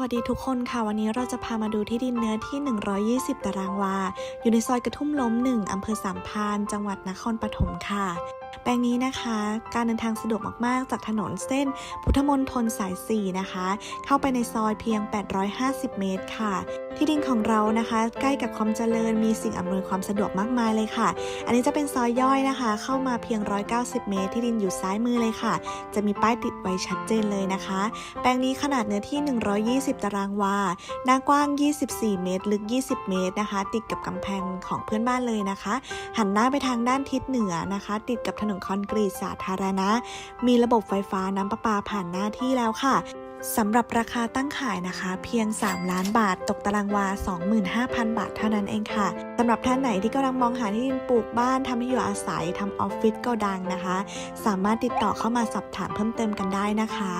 วัสดีทุกคนค่ะ วันนี้เราจะพามาดูที่ดินเนื้อที่ 120 ตารางวา อยู่ในซอยกระทุ่มล้มหนึ่งอำเภอสามพาน จังหวัดนครปฐมค่ะ แปลงนี้นะคะ การเดินทางสะดวกมาก ๆ จากถนนเส้น พุทธมนตรสาย 4 นะคะ เข้าไปในซอยเพียง 850 เมตรค่ะ ที่ดินของเรานะคะ ใกล้กับความเจริญมีสิ่งอำนวยความสะดวกมากมายเลยค่ะ อันนี้จะเป็นซอยย่อยนะคะ เข้ามาเพียง 190 เมตร ที่ดินอยู่ซ้ายมือเลยค่ะ จะมีป้ายติดไว้ชัดเจนเลยนะคะ แปลงนี้ขนาดเนื้อที่ 120 ตารางวาหน้ากว้าง 24 เมตร ลึก 20 เมตรนะคะ ติดกับกำแพงของเพื่อนบ้านเลยนะคะ หันหน้าไปทางด้านทิศเหนือนะคะ ติดกับนนคอนกรีตสาธารณะ มีระบบไฟฟ้าน้ำประปาผ่านหน้าที่แล้วค่ะสำหรับราคาตั้งขายนะคะ เพียง 3 ล้านบาท ตกตารางวา 25,000 บาทเท่านั้นเองค่ะสำหรับท่านไหนที่กำลังมองหาที่ดินปลูกบ้านทำให้อยู่อาศัยทำออฟฟิศก็ดังนะคะ สามารถติดต่อเข้ามาสอบถามเพิ่มเติมกันได้นะคะ